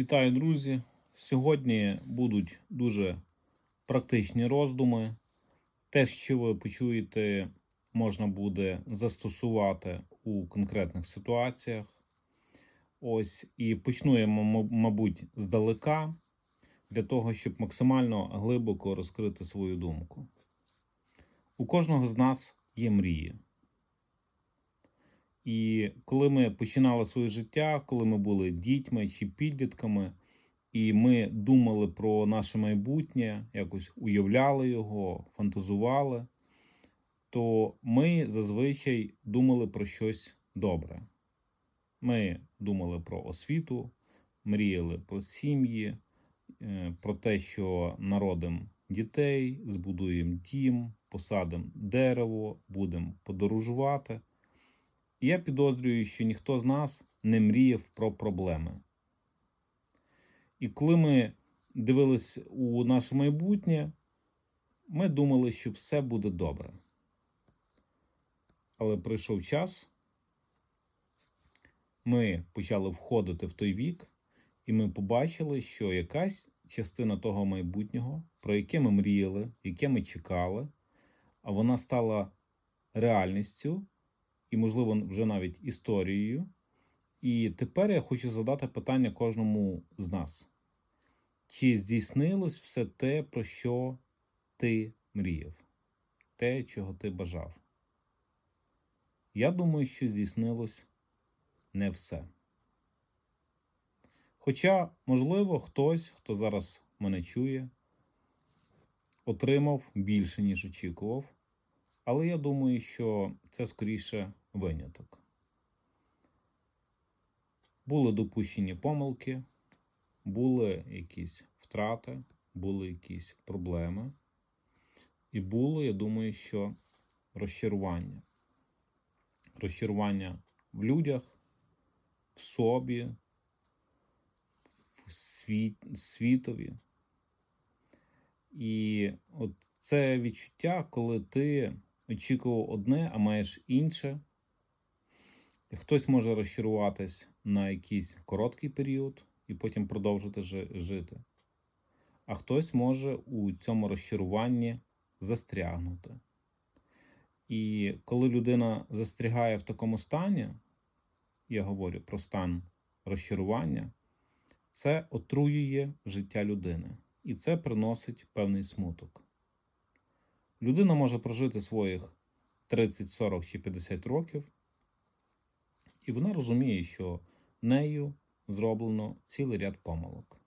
Вітаю, друзі! Сьогодні будуть дуже практичні роздуми. Те, що ви почуєте, можна буде застосувати у конкретних ситуаціях. Ось і почну я, м- мабуть, здалека, для того, щоб максимально глибоко розкрити свою думку. У кожного з нас є мрії. І коли ми починали своє життя, коли ми були дітьми чи підлітками, і ми думали про наше майбутнє, якось уявляли його, фантазували, то ми зазвичай думали про щось добре. Ми думали про освіту, мріяли про сім'ї, е, про те, що народимо дітей, збудуємо дім, посадимо дерево, будемо подорожувати. Я підозрюю, що ніхто з нас не мріяв про проблеми. І коли ми дивились у наше майбутнє, ми думали, що все буде добре. Але пройшов час, ми почали входити в той вік, і ми побачили, що якась частина того майбутнього, про яке ми мріяли, яке ми чекали, а вона стала реальністю і, можливо, вже навіть історією. І тепер я хочу задати питання кожному з нас: чи здійснилось все те, про що ти мріяв, те, чого ти бажав? Я думаю, що здійснилось не все. Хоча, можливо, хтось, хто зараз мене чує, отримав більше, ніж очікував. Але я думаю, що це скоріше виняток. Були допущені помилки, були якісь втрати, були якісь проблеми. І було, я думаю, що розчарування. Розчарування в людях, в собі, в світ, світові. І от це відчуття, коли ти очікував одне, а маєш інше. Хтось може розчаруватись на якийсь короткий період і потім продовжити жити. А хтось може у цьому розчаруванні застрягнути. І коли людина застрягає в такому стані, я говорю про стан розчарування, це отруює життя людини. І це приносить певний смуток. Людина може прожити своїх 30, 40 чи 50 років, і вона розуміє, що нею зроблено цілий ряд помилок.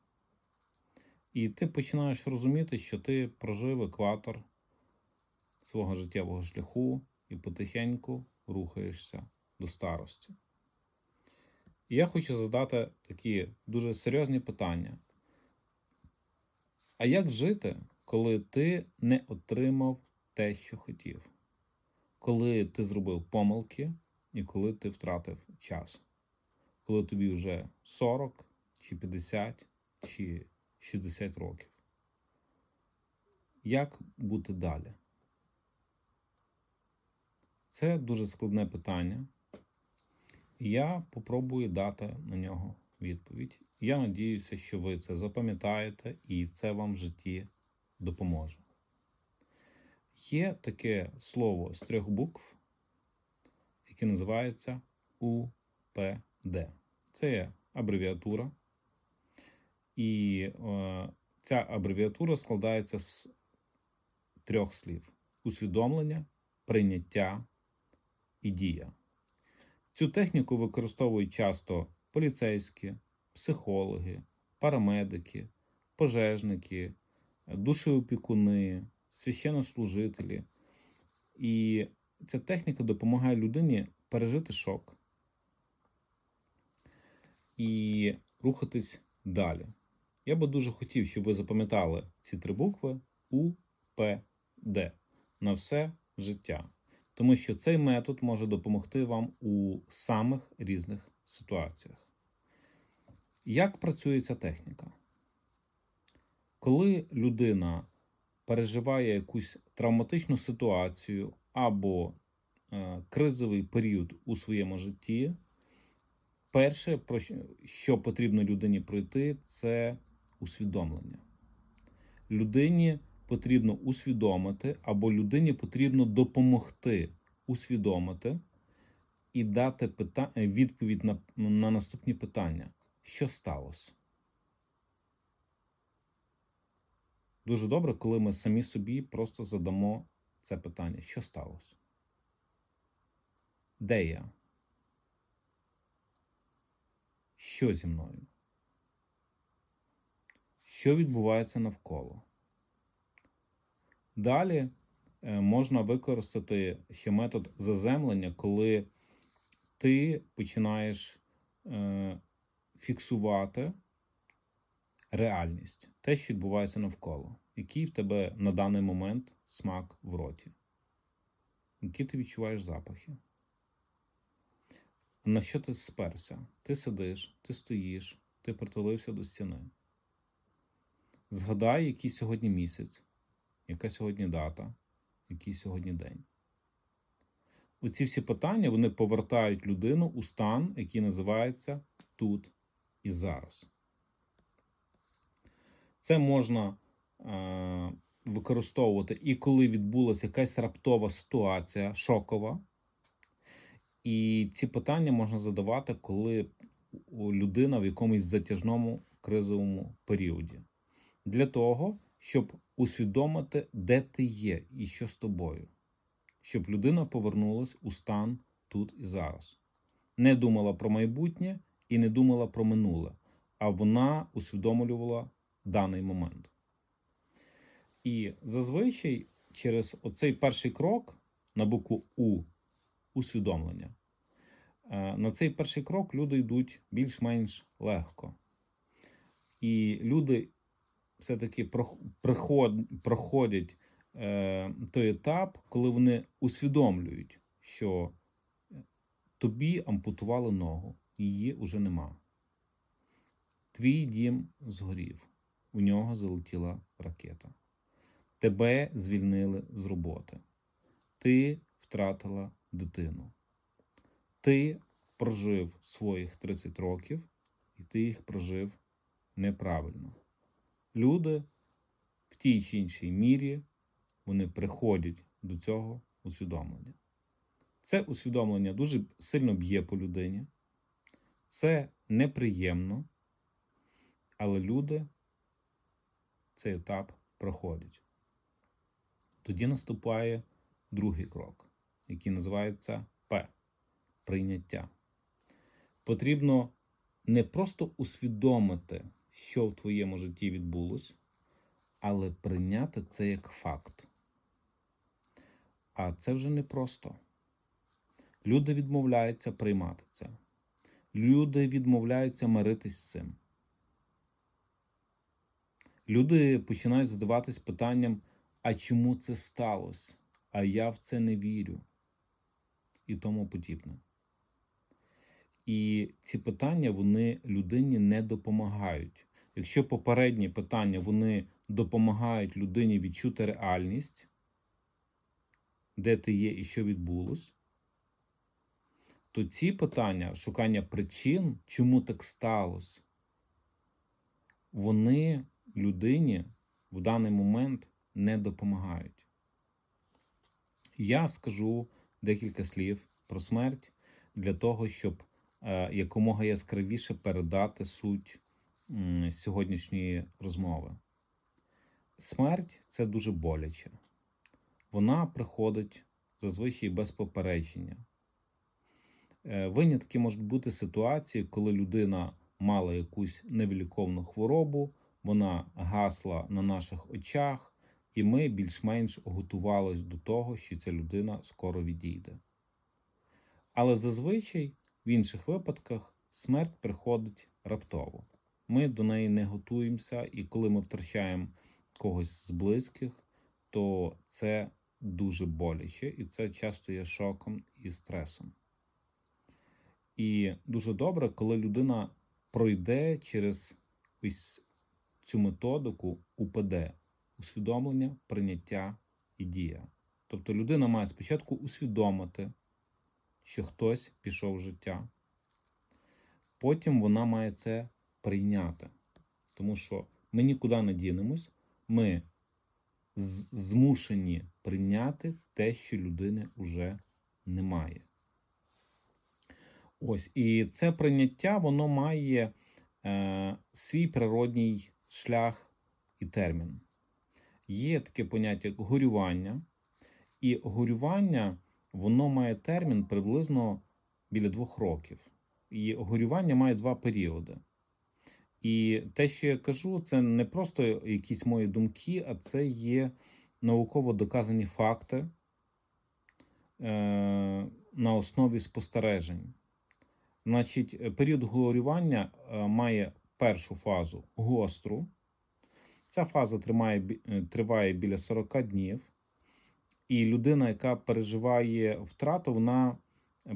І ти починаєш розуміти, що ти прожив екватор свого життєвого шляху і потихеньку рухаєшся до старості. І я хочу задати такі дуже серйозні питання. А як жити, коли ти не отримав те, що хотів? Коли ти зробив помилки і коли ти втратив час? Коли тобі вже 40 чи 50 чи 60 років? Як бути далі? Це дуже складне питання. Я попробую дати на нього відповідь. Я надіюся, що ви це запам'ятаєте і це вам в житті допоможе. Є таке слово з трьох букв, яке називається УПД. Це є абревіатура. І е, ця абревіатура складається з трьох слів: усвідомлення, прийняття і дія. Цю техніку використовують часто поліцейські, психологи, парамедики, пожежники, душеопікуни, священнослужителі. І ця техніка допомагає людині пережити шок і рухатись далі. Я би дуже хотів, щоб ви запам'ятали ці три букви УПД на все життя. Тому що цей метод може допомогти вам у самих різних ситуаціях. Як працює ця техніка? Коли людина переживає якусь травматичну ситуацію або е, кризовий період у своєму житті, перше, про що- потрібно людині пройти, це усвідомлення. Людині потрібно усвідомити, або людині потрібно допомогти усвідомити і дати відповідь на, на наступні питання. Що сталося? Дуже добре, коли ми самі собі просто задамо це питання: що сталося? Де я? Що зі мною? Що відбувається навколо? Далі е, можна використати ще метод заземлення, коли ти починаєш е, фіксувати реальність, те, що відбувається навколо, який в тебе на даний момент смак в роті, які ти відчуваєш запахи. На що ти сперся? Ти сидиш, ти стоїш, ти притулився до стіни. Згадай, який сьогодні місяць, яка сьогодні дата, який сьогодні день. Оці всі питання вони повертають людину у стан, який називається тут і зараз. Це можна е, використовувати і коли відбулася якась раптова ситуація, шокова. І ці питання можна задавати, коли людина в якомусь затяжному кризовому періоді. Для того, щоб усвідомити, де ти є і що з тобою. Щоб людина повернулась у стан тут і зараз. Не думала про майбутнє і не думала про минуле, а вона усвідомлювала даний момент. І зазвичай через оцей перший крок на букву У усвідомлення. е, На цей перший крок люди йдуть більш-менш легко. І люди все-таки проходять е, той етап, коли вони усвідомлюють, що тобі ампутували ногу, її вже нема. Твій дім згорів, у нього залетіла ракета. Тебе звільнили з роботи. Ти втратила дитину. Ти прожив своїх 30 років, і ти їх прожив неправильно. Люди в тій чи іншій мірі вони приходять до цього усвідомлення. Це усвідомлення дуже сильно б'є по людині. Це неприємно, але люди цей етап проходять. Тоді наступає другий крок, який називається П прийняття. Потрібно не просто усвідомити, що в твоєму житті відбулось, але прийняти це як факт. А це вже не просто. Люди відмовляються приймати це. Люди відмовляються миритись з цим. Люди починають задаватись питанням, а чому це сталося? А я в це не вірю. І тому подібне. І ці питання вони людині не допомагають. Якщо попередні питання вони допомагають людині відчути реальність, де ти є і що відбулось, то ці питання шукання причин, чому так сталося, вони людині в даний момент не допомагають. Я скажу декілька слів про смерть для того, щоб е, якомога яскравіше передати суть сьогоднішньої розмови. Смерть це дуже боляче. Вона приходить зазвичай без попередження. Е, Винятки можуть бути ситуації, коли людина мала якусь невиліковну хворобу, вона гасла на наших очах, і ми більш-менш готувалися до того, що ця людина скоро відійде. Але зазвичай в інших випадках смерть приходить раптово. Ми до неї не готуємося, і коли ми втрачаємо когось з близьких, то це дуже боляче, і це часто є шоком і стресом. І дуже добре, коли людина пройде через ось цю методику УПД усвідомлення, прийняття і дія. Тобто людина має спочатку усвідомити, що хтось пішов з життя. потім вона має це прийняти. Тому що ми нікуди не дінемось, ми змушені прийняти те, що людини вже немає. Ось, і це прийняття воно має е, свій природній шлях і термін. Є таке поняття як горювання, і горювання воно має термін приблизно біля двох років. І горювання має два періоди. І те, що я кажу, це не просто якісь мої думки, а це є науково доказані факти е, на основі спостережень. Значить, період горювання е, має першу фазу гостру. Ця фаза тримає, е, триває біля 40 днів. І людина, яка переживає втрату, вона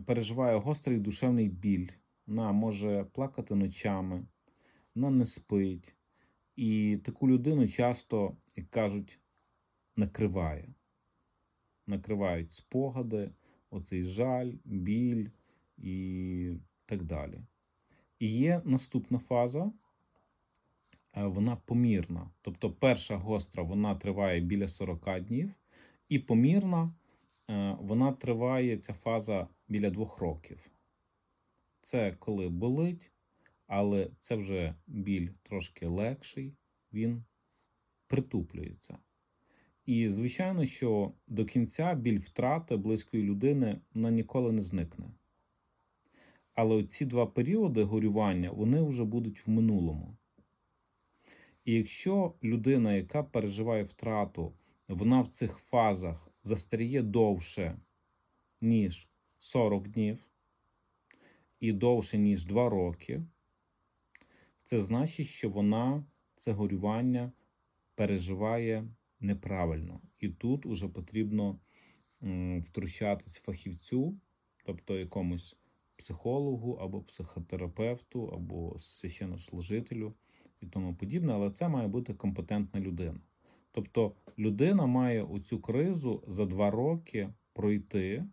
переживає гострий душевний біль. Вона може плакати ночами, вона не спить. І таку людину часто, як кажуть, накриває. Накривають спогади, оцей жаль, біль і так далі. І є наступна фаза, е, вона помірна. Тобто перша гостра вона триває біля 40 днів, і помірна е, вона триває ця фаза біля двох років. Це коли болить, але це вже біль трошки легший, він притуплюється. І звичайно, що до кінця біль втрати близької людини вона ніколи не зникне. Але ці два періоди горювання вони вже будуть в минулому. І якщо людина, яка переживає втрату, вона в цих фазах застаріє довше, ніж 40 днів, і довше, ніж 2 роки, це значить, що вона це горювання переживає неправильно. І тут уже потрібно втручатись фахівцю, тобто якомусь психологу або психотерапевту, або священнослужителю і тому подібне, але це має бути компетентна людина. Тобто людина має оцю кризу за два роки пройти,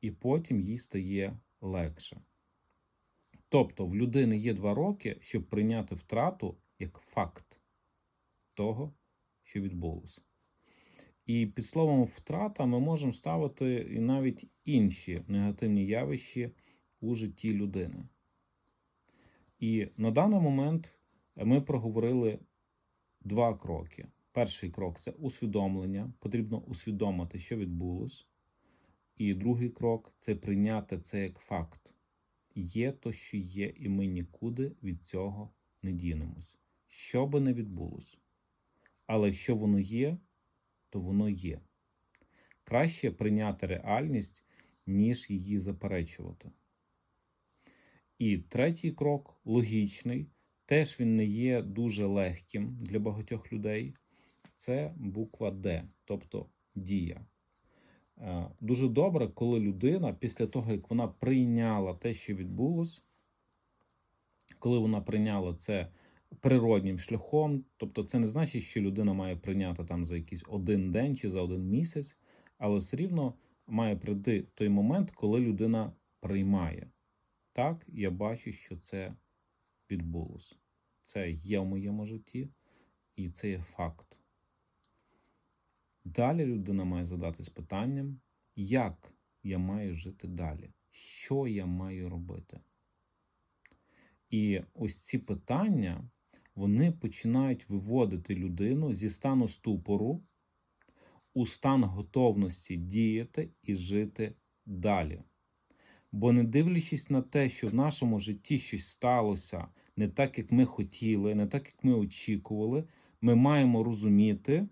і потім їй стає легше. Тобто, в людини є два роки, щоб прийняти втрату як факт того, що відбулося. І під словом втрата ми можемо ставити і навіть інші негативні явища у житті людини. І на даний момент ми проговорили два кроки. Перший крок це усвідомлення. Потрібно усвідомити, що відбулось. І другий крок це прийняти це як факт. Є то, що є, і ми нікуди від цього не дінемось. Що би не відбулось. Але якщо воно є, то воно є. Краще прийняти реальність, ніж її заперечувати. І третій крок логічний, теж він не є дуже легким для багатьох людей. Це буква Д, тобто дія. Е, Дуже добре, коли людина, після того, як вона прийняла те, що відбулось, коли вона прийняла це природнім шляхом, тобто це не значить, що людина має прийняти там за якийсь один день чи за один місяць, але все рівно має прийти той момент, коли людина приймає. Так, я бачу, що це відбулося. Це є в моєму житті, і це є факт. Далі людина має задатись питанням, як я маю жити далі, що я маю робити. І ось ці питання вони починають виводити людину зі стану ступору у стан готовності діяти і жити далі. Бо не дивлячись на те, що в нашому житті щось сталося не так, як ми хотіли, не так, як ми очікували, ми маємо розуміти,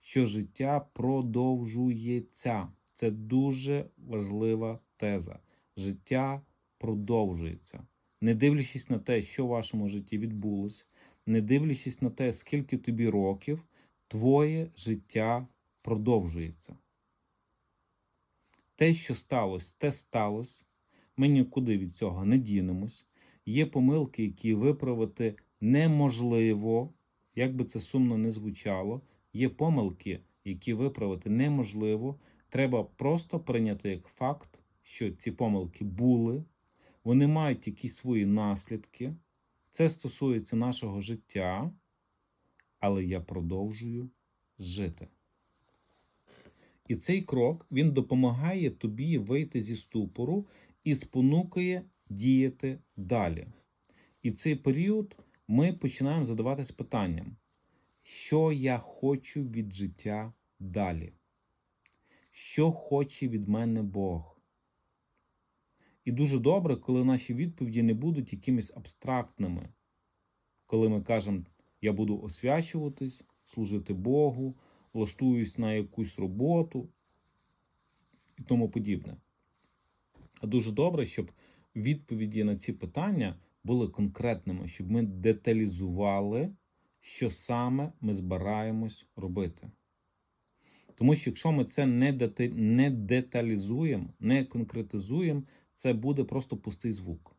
що життя продовжується. Це дуже важлива теза. Життя продовжується. Не дивлячись на те, що в вашому житті відбулось, не дивлячись на те, скільки тобі років, твоє життя продовжується. Те, що сталося, те сталося. Ми нікуди від цього не дінемось. Є помилки, які виправити неможливо, як би це сумно не звучало. Є помилки, які виправити неможливо. Треба просто прийняти як факт, що ці помилки були, вони мають якісь свої наслідки. Це стосується нашого життя, але я продовжую жити. І цей крок він допомагає тобі вийти зі ступору і спонукує діяти далі. І цей період ми починаємо задаватись питанням, що я хочу від життя далі? Що хоче від мене Бог? І дуже добре, коли наші відповіді не будуть якимись абстрактними, коли ми кажемо, я буду освячуватись, служити Богу, влаштуюсь на якусь роботу і тому подібне. А дуже добре, щоб відповіді на ці питання були конкретними, щоб ми деталізували, що саме ми збираємось робити. Тому що якщо ми це не, деталізуємо, не конкретизуємо, це буде просто пустий звук.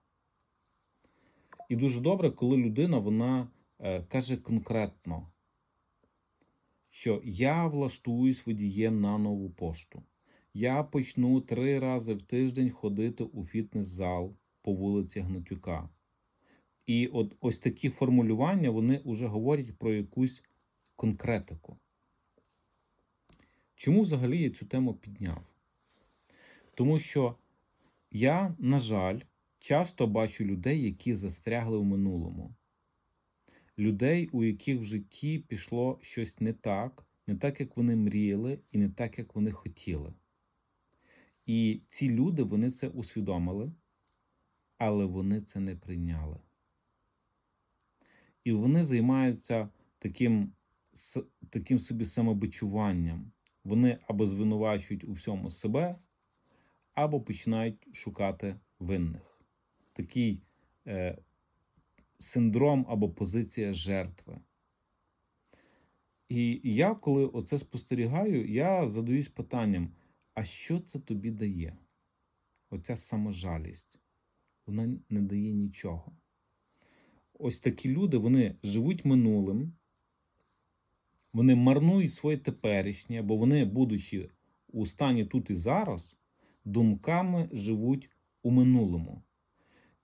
І дуже добре, коли людина вона е, каже конкретно, що я влаштуюсь водієм на нову пошту. Я почну три рази в тиждень ходити у фітнес-зал по вулиці Гнатюка. І от ось такі формулювання вони вже говорять про якусь конкретику. Чому взагалі я цю тему підняв? Тому що я, на жаль, часто бачу людей, які застрягли в минулому. Людей, у яких в житті пішло щось не так, не так, як вони мріяли, і не так, як вони хотіли. І ці люди вони це усвідомили, але вони це не прийняли. І вони займаються таким, таким собі самобичуванням. Вони або звинувачують у всьому себе, або починають шукати винних. Такий е, синдром або позиція жертви. І я, коли оце спостерігаю, я задаюсь питанням: а що це тобі дає? Оця саможалість. Вона не дає нічого. Ось такі люди вони живуть минулим, вони марнують своє теперішнє, бо вони, будучи у стані тут і зараз, думками живуть у минулому.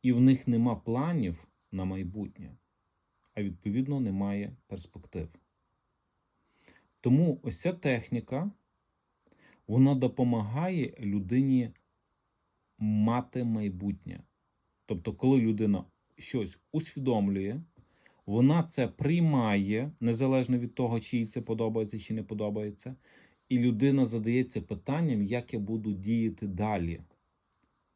І в них нема планів на майбутнє, а відповідно немає перспектив. Тому ось ця техніка вона допомагає людині мати майбутнє. Тобто, коли людина щось усвідомлює, вона це приймає, незалежно від того, чи їй це подобається чи не подобається, і людина задається питанням, як я буду діяти далі.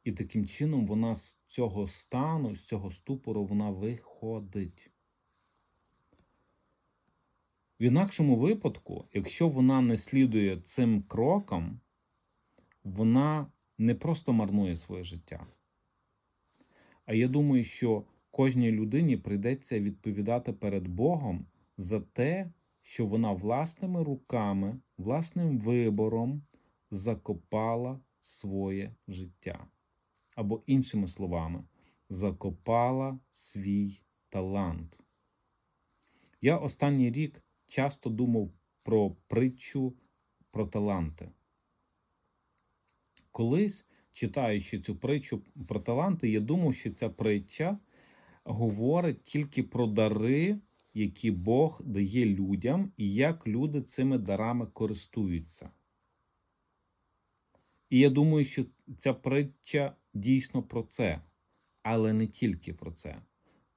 І таким чином вона з цього стану, з цього ступору, вона виходить. В інакшому випадку, якщо вона не слідує цим крокам, вона не просто марнує своє життя. А я думаю, що кожній людині прийдеться відповідати перед Богом за те, що вона власними руками, власним вибором закопала своє життя. Або, іншими словами, закопала свій талант. Я останній рік часто думав про притчу про таланти. Колись, читаючи цю притчу про таланти, я думав, що ця притча говорить тільки про дари, які Бог дає людям, і як люди цими дарами користуються. І я думаю, що ця притча дійсно про це, але не тільки про це,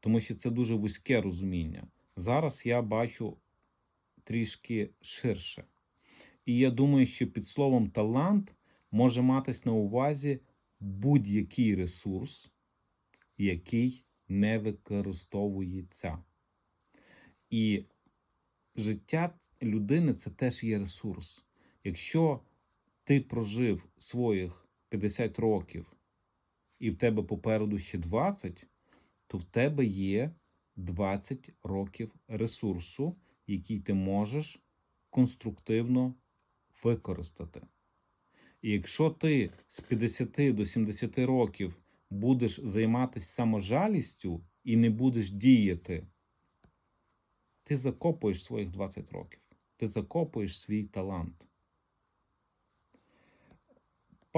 тому що це дуже вузьке розуміння. Зараз я бачу трішки ширше. І я думаю, що під словом талант може матись на увазі будь-який ресурс, який не використовується. І життя людини це теж є ресурс. Якщо ти прожив своїх 50 років і в тебе попереду ще 20, то в тебе є 20 років ресурсу, який ти можеш конструктивно використати. І якщо ти з 50 до 70 років будеш займатися саможалістю і не будеш діяти, ти закопуєш своїх 20 років. Ти закопуєш свій талант.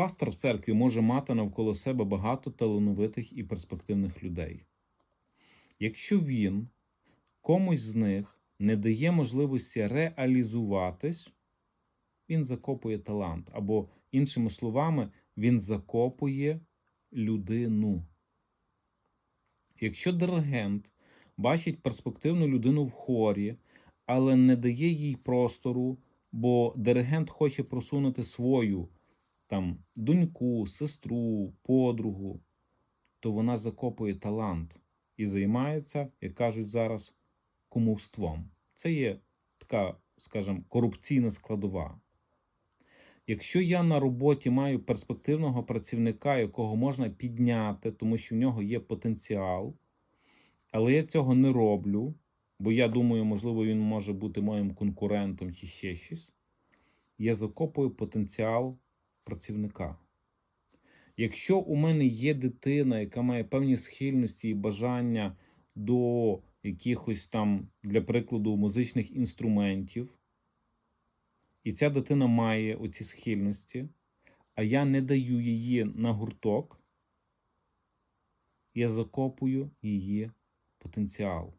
Пастор в церкві може мати навколо себе багато талановитих і перспективних людей. Якщо він комусь з них не дає можливості реалізуватись, він закопує талант. Або, іншими словами, він закопує людину. Якщо диригент бачить перспективну людину в хорі, але не дає їй простору, бо диригент хоче просунути свою там доньку, сестру, подругу, то вона закопує талант і займається, як кажуть зараз, кумовством. Це є така, скажімо, корупційна складова. Якщо я на роботі маю перспективного працівника, якого можна підняти, тому що в нього є потенціал, але я цього не роблю, бо я думаю, можливо, він може бути моїм конкурентом чи ще щось, я закопую потенціал працівника. Якщо у мене є дитина, яка має певні схильності і бажання до якихось там, для прикладу, музичних інструментів, і ця дитина має оці схильності, а я не даю її на гурток, я закопую її потенціал.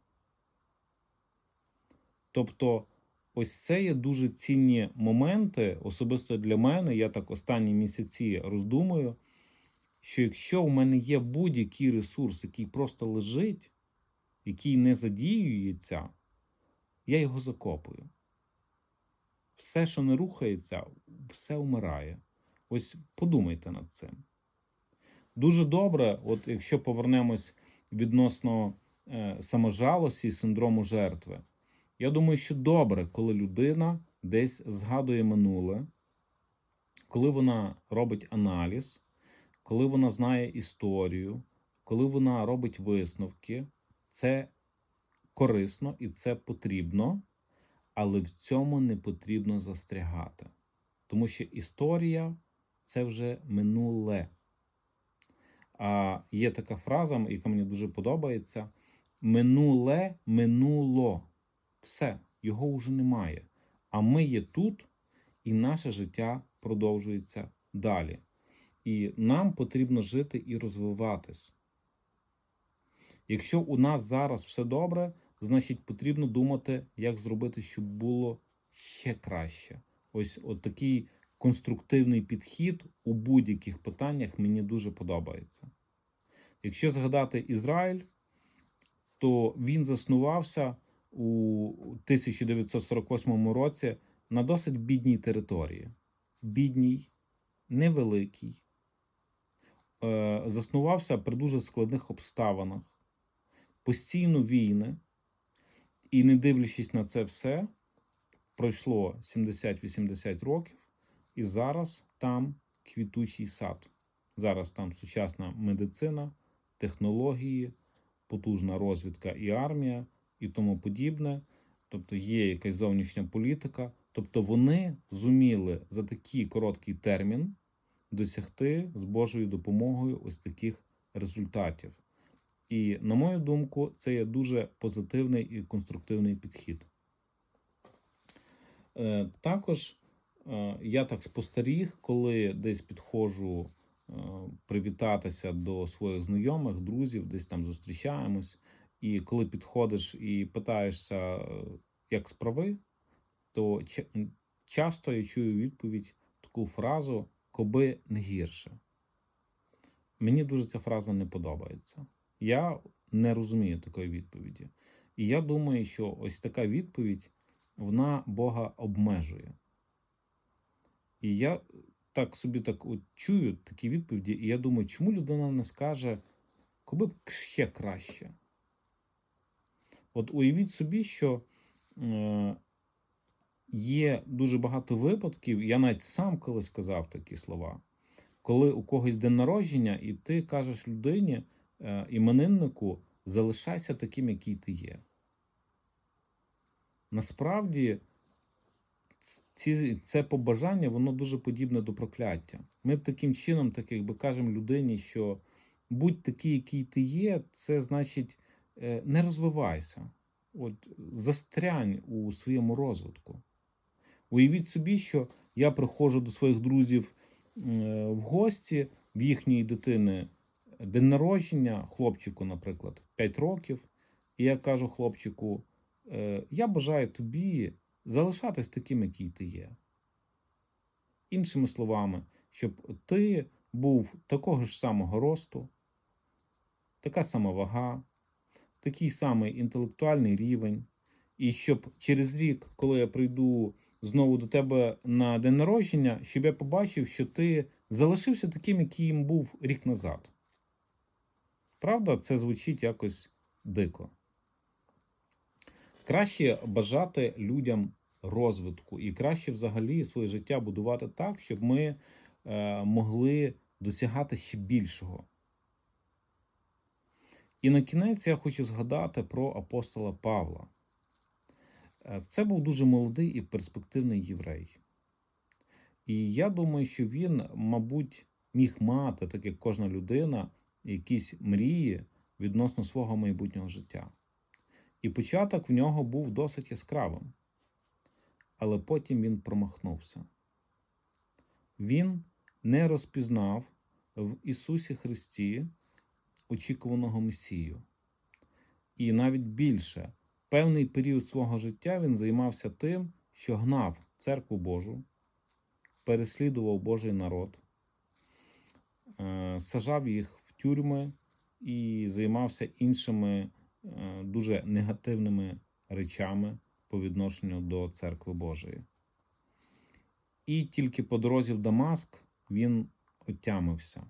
Тобто, ось це є дуже цінні моменти, особисто для мене. Я так останні місяці роздумую, що якщо у мене є будь-який ресурс, який просто лежить, який не задіюється, я його закопую. Все, що не рухається, все вмирає. Ось подумайте над цим. Дуже добре, от якщо повернемось відносно е, саможалості і синдрому жертви. Я думаю, що добре, коли людина десь згадує минуле, коли вона робить аналіз, коли вона знає історію, коли вона робить висновки, це корисно і це потрібно, але в цьому не потрібно застрягати. Тому що історія це вже минуле. А є така фраза, яка мені дуже подобається: минуле минуло. Все, його вже немає. А ми є тут, і наше життя продовжується далі. І нам потрібно жити і розвиватись. Якщо у нас зараз все добре, значить потрібно думати, як зробити, щоб було ще краще. Ось такий конструктивний підхід у будь-яких питаннях мені дуже подобається. Якщо згадати Ізраїль, то він заснувався у 1948 році на досить бідній території. Бідній, невеликій. Е, Заснувався при дуже складних обставинах, постійно війни, і, не дивлячись на це все, пройшло 70-80 років, і зараз там квітучий сад. Зараз там сучасна медицина, технології, потужна розвідка і армія і тому подібне. Тобто є якась зовнішня політика. Тобто вони зуміли за такий короткий термін досягти з Божою допомогою ось таких результатів. І, на мою думку, це є дуже позитивний і конструктивний підхід. Е, Також е, я так спостеріг, коли десь підходжу е, привітатися до своїх знайомих, друзів, десь там зустрічаємось. І коли підходиш і питаєшся, як справи, то часто я чую відповідь таку фразу коби не гірше. Мені дуже ця фраза не подобається. Я не розумію такої відповіді. І я думаю, що ось така відповідь вона Бога обмежує. І я так собі так от чую такі відповіді, і я думаю, чому людина не скаже, коби ще краще. От уявіть собі, що е, є дуже багато випадків, я навіть сам колись сказав такі слова, коли у когось день народження, і ти кажеш людині, е, імениннику, залишайся таким, який ти є. Насправді, ці, це побажання, воно дуже подібне до прокляття. Ми таким чином, так якби кажемо людині, що будь такий, який ти є, це значить. Е, не розвивайся, от застрянь у своєму розвитку. Уявіть собі, що я приходжу до своїх друзів в гості в їхньої дитини день народження, хлопчику, наприклад, 5 років, і я кажу хлопчику: е, я бажаю тобі залишатись таким, який ти є. Іншими словами, щоб ти був такого ж самого росту, така сама вага, такий самий інтелектуальний рівень, і щоб через рік, коли я прийду знову до тебе на день народження, щоб я побачив, що ти залишився таким, яким був рік назад. Правда, це звучить якось дико. Краще бажати людям розвитку і краще взагалі своє життя будувати так, щоб ми е, могли досягати ще більшого. І на кінець я хочу згадати про апостола Павла. Е, Це був дуже молодий і перспективний єврей. І я думаю, що він, мабуть, міг мати, так як кожна людина, якісь мрії відносно свого майбутнього життя. І початок в нього був досить яскравим. Але потім він промахнувся. Він не розпізнав в Ісусі Христі очікуваного Месію. І навіть більше, певний період свого життя він займався тим, що гнав церкву Божу, переслідував Божий народ, е, сажав їх в тюрми і займався іншими е, дуже негативними речами по відношенню до церкви Божої. І тільки по дорозі в Дамаск він отямився.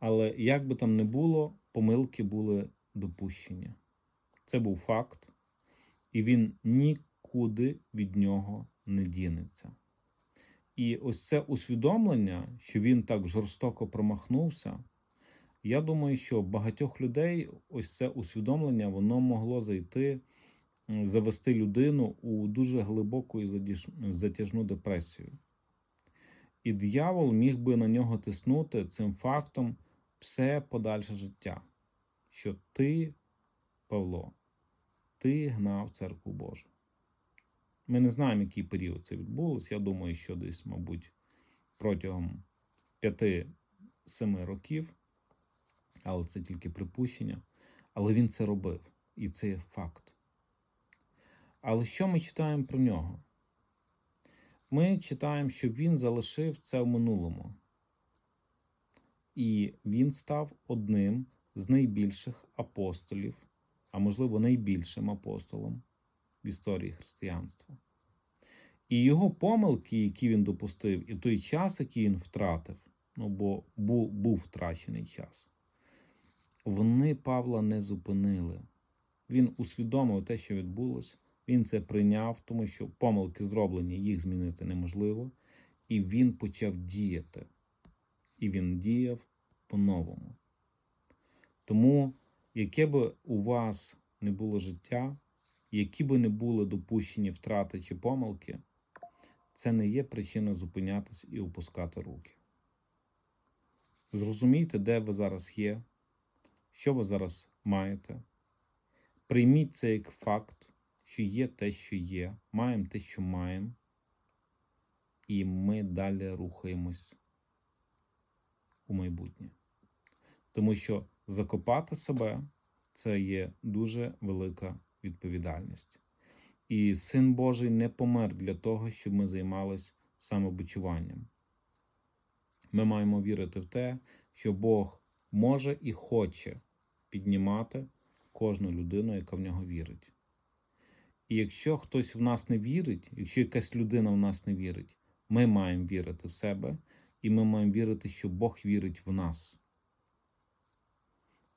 Але як би там не було, помилки були допущені. Це був факт, і він нікуди від нього не дінеться. І ось це усвідомлення, що він так жорстоко промахнувся. Я думаю, що багатьох людей ось це усвідомлення воно могло зайти, завести людину у дуже глибоку і затяжну депресію. І диявол міг би на нього тиснути цим фактом все подальше життя, що ти, Павло, ти гнав церкву Божу. Ми не знаємо, який період це відбулося. Я думаю, що десь, мабуть, протягом 5-7 років, але це тільки припущення. Але він це робив, і це є факт. Але що ми читаємо про нього? Ми читаємо, що він залишив це в минулому. І він став одним з найбільших апостолів, а можливо, найбільшим апостолом в історії християнства. І його помилки, які він допустив, і той час, який він втратив, ну бо був, був втрачений час, вони Павла не зупинили. Він усвідомив те, що відбулося, він це прийняв, тому що помилки зроблені, їх змінити неможливо, і він почав діяти. І він діяв по-новому. Тому, яке би у вас не було життя, які би не були допущені втрати чи помилки, це не є причина зупинятись і опускати руки. Зрозумійте, де ви зараз є, що ви зараз маєте. Прийміть це як факт, що є те, що є, маємо те, що маємо, і ми далі рухаємось у майбутнє. Тому що закопати себе це є дуже велика відповідальність. І Син Божий не помер для того, щоб ми займалися самобичуванням. Ми маємо вірити в те, що Бог може і хоче піднімати кожну людину, яка в нього вірить. І якщо хтось в нас не вірить, якщо якась людина в нас не вірить, ми маємо вірити в себе, і ми маємо вірити, що Бог вірить в нас.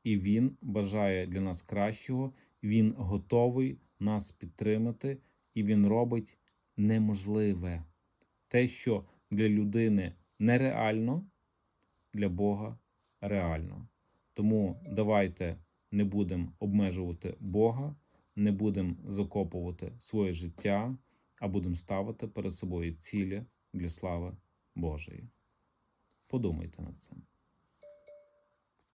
І Він бажає для нас кращого, Він готовий нас підтримати, і Він робить неможливе. Те, що для людини нереально, для Бога реально. Тому давайте не будемо обмежувати Бога, не будемо закопувати своє життя, а будемо ставити перед собою цілі для слави Божої. Подумайте над цим.